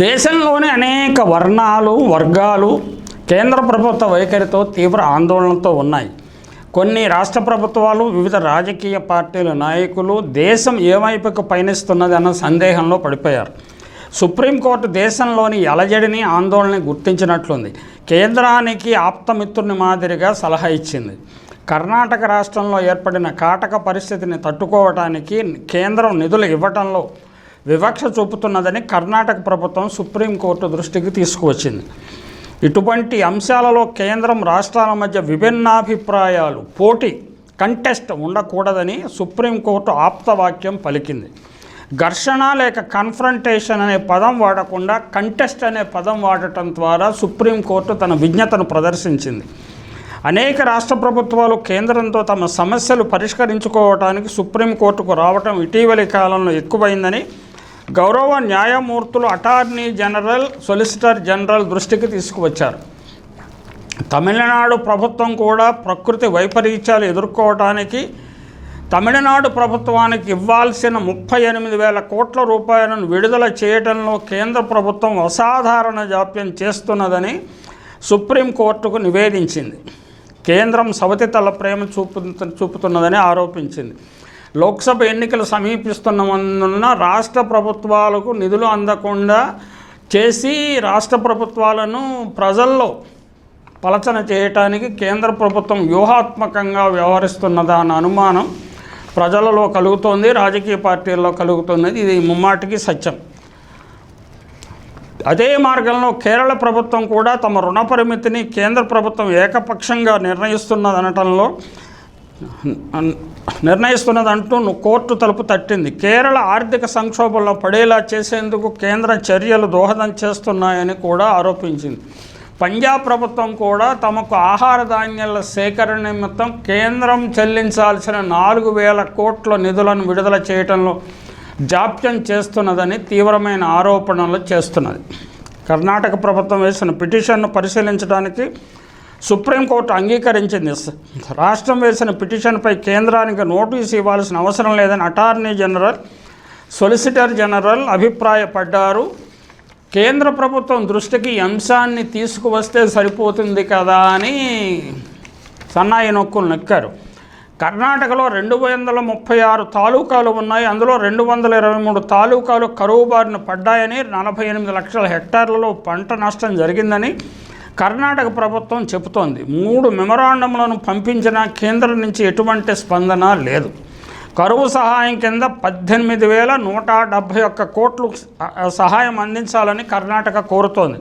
దేశంలోని అనేక వర్ణాలు వర్గాలు కేంద్ర ప్రభుత్వ వైఖరితో తీవ్ర ఆందోళనతో ఉన్నాయి. కొన్ని రాష్ట్ర ప్రభుత్వాలు వివిధ రాజకీయ పార్టీల నాయకులు దేశం ఏవైపుకు పయనిస్తున్నది అన్న సందేహంలో పడిపోయారు. సుప్రీంకోర్టు దేశంలోని అలజడిని ఆందోళనని గుర్తించినట్లుంది. కేంద్రానికి ఆప్తమిత్రుని మాదిరిగా సలహా ఇచ్చింది. కర్ణాటక రాష్ట్రంలో ఏర్పడిన కాటక పరిస్థితిని తట్టుకోవటానికి కేంద్రం నిధులు ఇవ్వటంలో వివక్ష చూపుతున్నదని కర్ణాటక ప్రభుత్వం సుప్రీంకోర్టు దృష్టికి తీసుకువచ్చింది. ఇటువంటి అంశాలలో కేంద్రం రాష్ట్రాల మధ్య విభిన్నాభిప్రాయాలు పోటీ కంటెస్ట్ ఉండకూడదని సుప్రీంకోర్టు ఆప్తవాక్యం పలికింది. ఘర్షణ లేక కన్ఫ్రంటేషన్ అనే పదం వాడకుండా కంటెస్ట్ అనే పదం వాడటం ద్వారా సుప్రీంకోర్టు తన విజ్ఞతను ప్రదర్శించింది. అనేక రాష్ట్ర ప్రభుత్వాలు కేంద్రంతో తమ సమస్యలు పరిష్కరించుకోవడానికి సుప్రీంకోర్టుకు రావటం ఇటీవలి కాలంలో ఎక్కువైందని గౌరవ న్యాయమూర్తులు అటార్నీ జనరల్ సొలిసిటర్ జనరల్ దృష్టికి తీసుకువచ్చారు. తమిళనాడు ప్రభుత్వం కూడా ప్రకృతి వైపరీత్యాలు ఎదుర్కోవటానికి తమిళనాడు ప్రభుత్వానికి ఇవ్వాల్సిన ముప్పై ఎనిమిది వేల కోట్ల రూపాయలను విడుదల చేయడంలో కేంద్ర ప్రభుత్వం అసాధారణ జాప్యం చేస్తున్నదని సుప్రీంకోర్టుకు నివేదించింది. కేంద్రం సవతి తల ప్రేమ చూపు చూపుతున్నదని ఆరోపించింది. లోక్సభ ఎన్నికలు సమీపిస్తున్నందున రాష్ట్ర ప్రభుత్వాలకు నిధులు అందకుండా చేసి రాష్ట్ర ప్రభుత్వాలను ప్రజల్లో పలచన చేయటానికి కేంద్ర ప్రభుత్వం వ్యూహాత్మకంగా వ్యవహరిస్తున్నదా అన్న అనుమానం ప్రజలలో కలుగుతోంది రాజకీయ పార్టీల్లో కలుగుతున్నది ఇది ముమ్మాటికి సత్యం. అదే మార్గంలో కేరళ ప్రభుత్వం కూడా తమ రుణ పరిమితిని కేంద్ర ప్రభుత్వం ఏకపక్షంగా నిర్ణయిస్తున్నదనటంలో నిర్ణయిస్తున్నదంటూ కోర్టు తలుపు తట్టింది. కేరళ ఆర్థిక సంక్షోభంలో పడేలా చేసేందుకు కేంద్ర చర్యలు దోహదం చేస్తున్నాయని కూడా ఆరోపించింది. పంజాబ్ ప్రభుత్వం కూడా తమకు ఆహార ధాన్యాల సేకరణ నిమిత్తం కేంద్రం చెల్లించాల్సిన నాలుగు వేల కోట్ల నిధులను విడుదల చేయడంలో జాప్యం చేస్తున్నదని తీవ్రమైన ఆరోపణలు చేస్తున్నది. కర్ణాటక ప్రభుత్వం వేసిన పిటిషన్ను పరిశీలించడానికి సుప్రీంకోర్టు అంగీకరించింది. రాష్ట్రం వేసిన పిటిషన్పై కేంద్రానికి నోటీసు ఇవ్వాల్సిన అవసరం లేదని అటార్నీ జనరల్ సొలిసిటర్ జనరల్ అభిప్రాయపడ్డారు. కేంద్ర ప్రభుత్వం దృష్టికి అంశాన్ని తీసుకువస్తే సరిపోతుంది కదా అని సన్నాయి నొక్కులు నొక్కారు. కర్ణాటకలో రెండు వందల ముప్పై ఆరు తాలూకాలు ఉన్నాయి. అందులో రెండు వందల ఇరవై మూడు తాలూకాలు కరువు బారిన పడ్డాయని నలభై ఎనిమిది లక్షల హెక్టార్లలో పంట నష్టం జరిగిందని కర్ణాటక ప్రభుత్వం చెబుతోంది. మూడు మెమరాండంలను పంపించిన కేంద్రం నుంచి ఎటువంటి స్పందన లేదు. కరువు సహాయం కింద పద్దెనిమిది వేల నూట డెబ్భై ఒక్క కోట్లు సహాయం అందించాలని కర్ణాటక కోరుతోంది.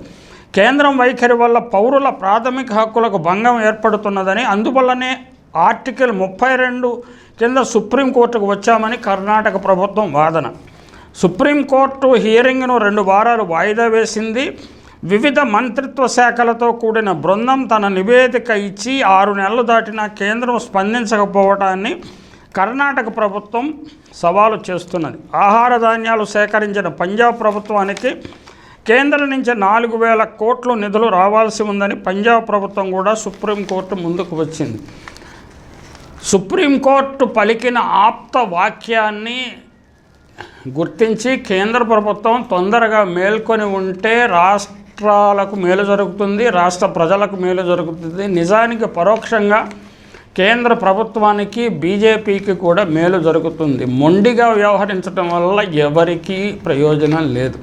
కేంద్రం వైఖరి వల్ల పౌరుల ప్రాథమిక హక్కులకు భంగం ఏర్పడుతున్నదని అందువల్లనే ఆర్టికల్ ముప్పై రెండు కింద సుప్రీంకోర్టుకు వచ్చామని కర్ణాటక ప్రభుత్వం వాదన. సుప్రీంకోర్టు హియరింగ్ను రెండు వారాలు వాయిదా వేసింది. వివిధ మంత్రిత్వ శాఖలతో కూడిన బృందం తన నివేదిక ఇచ్చి ఆరు నెలలు దాటినా కేంద్రం స్పందించకపోవటాన్ని కర్ణాటక ప్రభుత్వం సవాలు చేస్తున్నది. ఆహార ధాన్యాలు సేకరించిన పంజాబ్ ప్రభుత్వానికి కేంద్రం నుంచి నాలుగు వేల కోట్లు నిధులు రావాల్సి ఉందని పంజాబ్ ప్రభుత్వం కూడా సుప్రీంకోర్టు ముందుకు వచ్చింది. సుప్రీంకోర్టు పలికిన ఆప్త వాక్యాన్ని గుర్తించి కేంద్ర ప్రభుత్వం తొందరగా మేల్కొని ఉంటే రాష్ట్రాలకు మేలు జరుగుతుంది రాష్ట్ర ప్రజలకు మేలు జరుగుతుంది. నిజానికి పరోక్షంగా కేంద్ర ప్రభుత్వానికి బీజేపీకి కూడా మేలు జరుగుతుంది. మొండిగా వ్యవహరించడం వల్ల ఎవరికీ ప్రయోజనం లేదు.